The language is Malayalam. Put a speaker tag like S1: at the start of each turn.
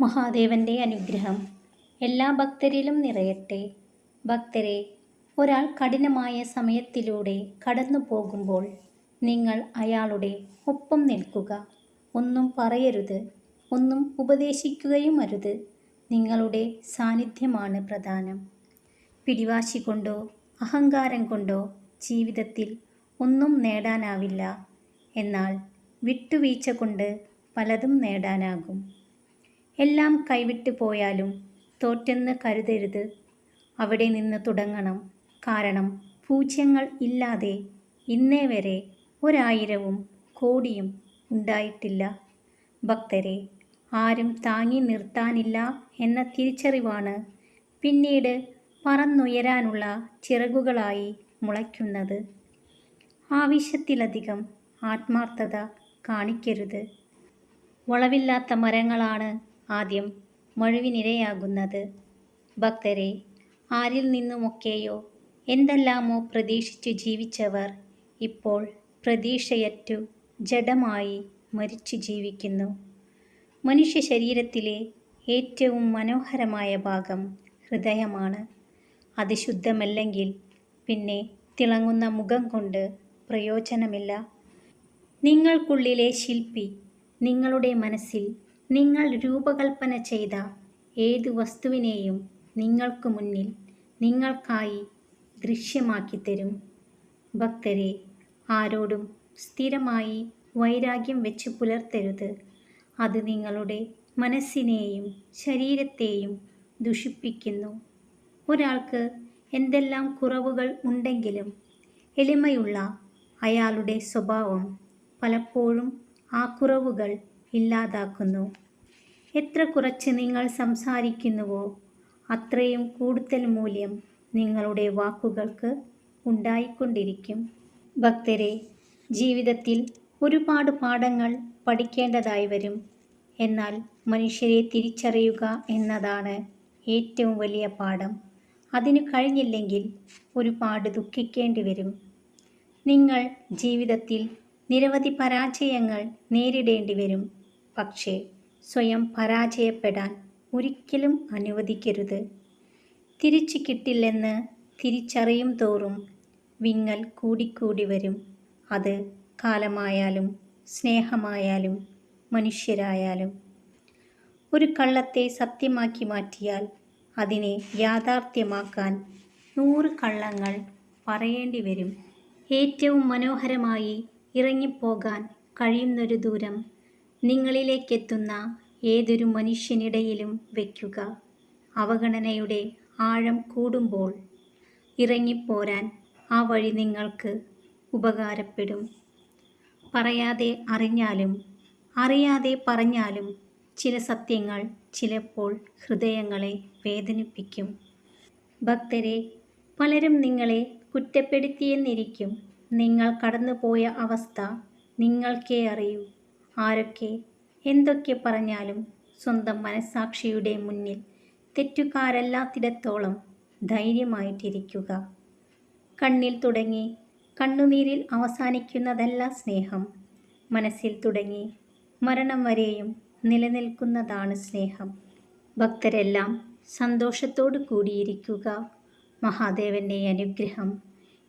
S1: മഹാദേവന്റെ അനുഗ്രഹം. എല്ലാ ഭക്തരിലും നിറയട്ടെ. ഭക്തരെ ഒരാൾ കഠിനമായ സമയത്തിലൂടെ കടന്നു പോകുമ്പോൾ നിങ്ങൾ അയാളുടെ ഒപ്പം നിൽക്കുക. ഒന്നും പറയരുത് ഒന്നും ഉപദേശിക്കുകയും അരുത്. നിങ്ങളുടെ സാന്നിധ്യമാണ് പ്രധാനം. പിടിവാശി കൊണ്ടോ അഹങ്കാരം കൊണ്ടോ ജീവിതത്തിൽ ഒന്നും നേടാനാവില്ല. എന്നാൽ വിട്ടുവീഴ്ച കൊണ്ട് പലതും നേടാനാകും. എല്ലാം കൈവിട്ടു പോയാലും തോറ്റെന്ന് കരുതരുത്. അവിടെ നിന്ന് തുടങ്ങണം. കാരണം പൂജ്യങ്ങൾ ഇല്ലാതെ ഇന്നേ വരെ ഒരായിരവും കോടിയും ഉണ്ടായിട്ടില്ല. ഭക്തരെ ആരും താങ്ങി നിർത്താനില്ല എന്ന തിരിച്ചറിവാണ് പിന്നീട് പറന്നുയരാനുള്ള ചിറകുകളായി മുളയ്ക്കുന്നത്. ആവശ്യത്തിലധികം ആത്മാർത്ഥത കാണിക്കരുത്. വളവില്ലാത്ത മരങ്ങളാണ് ആദ്യം മഴുവിനിരയാകുന്നത്. ഭക്തരെ ആരിൽ നിന്നുമൊക്കെയോ എന്തെല്ലാമോ പ്രതീക്ഷിച്ചു ജീവിച്ചവർ ഇപ്പോൾ പ്രതീക്ഷയറ്റു ജഡമായി മരിച്ചു ജീവിക്കുന്നു. മനുഷ്യ ശരീരത്തിലെ ഏറ്റവും മനോഹരമായ ഭാഗം ഹൃദയമാണ്. അത് ശുദ്ധമല്ലെങ്കിൽ പിന്നെ തിളങ്ങുന്ന മുഖം കൊണ്ട് പ്രയോജനമില്ല. നിങ്ങൾക്കുള്ളിലെ ശില്പി നിങ്ങളുടെ മനസ്സിൽ നിങ്ങൾ രൂപകൽപ്പന ചെയ്ത ഏത് വസ്തുവിനെയും നിങ്ങൾക്ക് മുന്നിൽ നിങ്ങൾക്കായി ദൃശ്യമാക്കി തരും. ഭക്തരെ ആരോടും സ്ഥിരമായി വൈരാഗ്യം വെച്ച് പുലർത്തരുത്. അത് നിങ്ങളുടെ മനസ്സിനെയും ശരീരത്തെയും ദുഷിപ്പിക്കുന്നു. ഒരാൾക്ക് എന്തെല്ലാം കുറവുകൾ ഉണ്ടെങ്കിലും എളിമയുള്ള അയാളുടെ സ്വഭാവം പലപ്പോഴും ആ കുറവുകൾ ഇല്ലാതാക്കുന്നു. എത്ര കുറച്ച് നിങ്ങൾ സംസാരിക്കുന്നുവോ അത്രയും കൂടുതൽ മൂല്യം നിങ്ങളുടെ വാക്കുകൾക്ക് ഉണ്ടായിക്കൊണ്ടിരിക്കും. ഭക്തരെ ജീവിതത്തിൽ ഒരുപാട് പാഠങ്ങൾ പഠിക്കേണ്ടതായി വരും. എന്നാൽ മനുഷ്യരെ തിരിച്ചറിയുക എന്നതാണ് ഏറ്റവും വലിയ പാഠം. അതിനു കഴിഞ്ഞില്ലെങ്കിൽ ഒരുപാട് ദുഃഖിക്കേണ്ടി വരും. നിങ്ങൾ ജീവിതത്തിൽ നിരവധി പരാജയങ്ങൾ നേരിടേണ്ടി വരും. പക്ഷേ സ്വയം പരാജയപ്പെടാൻ ഒരിക്കലും അനുവദിക്കരുത്. തിരിച്ചു കിട്ടില്ലെന്ന് തിരിച്ചറിയും തോറും വിങ്ങൽ കൂടിക്കൂടി വരും. അത് കാലമായാലും സ്നേഹമായാലും മനുഷ്യരായാലും. ഒരു കള്ളത്തെ സത്യമാക്കി മാറ്റിയാൽ അതിനെ യാഥാർത്ഥ്യമാക്കാൻ നൂറ് കള്ളങ്ങൾ പറയേണ്ടി വരും. ഏറ്റവും മനോഹരമായി ഇറങ്ങിപ്പോകാൻ കഴിയുന്നൊരു ദൂരം നിങ്ങളിലേക്കെത്തുന്ന ഏതൊരു മനുഷ്യനിടയിലും വയ്ക്കുക അവഗണനയുടെ ആഴം കൂടുമ്പോൾ ഇറങ്ങിപ്പോരാൻ ആ വഴി നിങ്ങൾക്ക് ഉപകാരപ്പെടും. പറയാതെ അറിഞ്ഞാലും അറിയാതെ പറഞ്ഞാലും ചില സത്യങ്ങൾ ചിലപ്പോൾ ഹൃദയങ്ങളെ വേദനിപ്പിക്കും. ഭക്തരെ പലരും നിങ്ങളെ കുറ്റപ്പെടുത്തിയെന്നിരിക്കും. നിങ്ങൾ കടന്നുപോയ അവസ്ഥ നിങ്ങൾക്കേ അറിയൂ. ആരൊക്കെ? എന്തൊക്കെ പറഞ്ഞാലും സ്വന്തം മനസാക്ഷിയുടെ മുന്നിൽ തെറ്റുകാരല്ലാത്തിടത്തോളം ധൈര്യമായിട്ടിരിക്കുക. കണ്ണിൽ തുടങ്ങി കണ്ണുനീരിൽ അവസാനിക്കുന്നതല്ല സ്നേഹം. മനസ്സിൽ തുടങ്ങി മരണം വരെയും നിലനിൽക്കുന്നതാണ് സ്നേഹം. ഭക്തരെല്ലാം സന്തോഷത്തോടു കൂടിയിരിക്കുക. മഹാദേവന്റെ അനുഗ്രഹം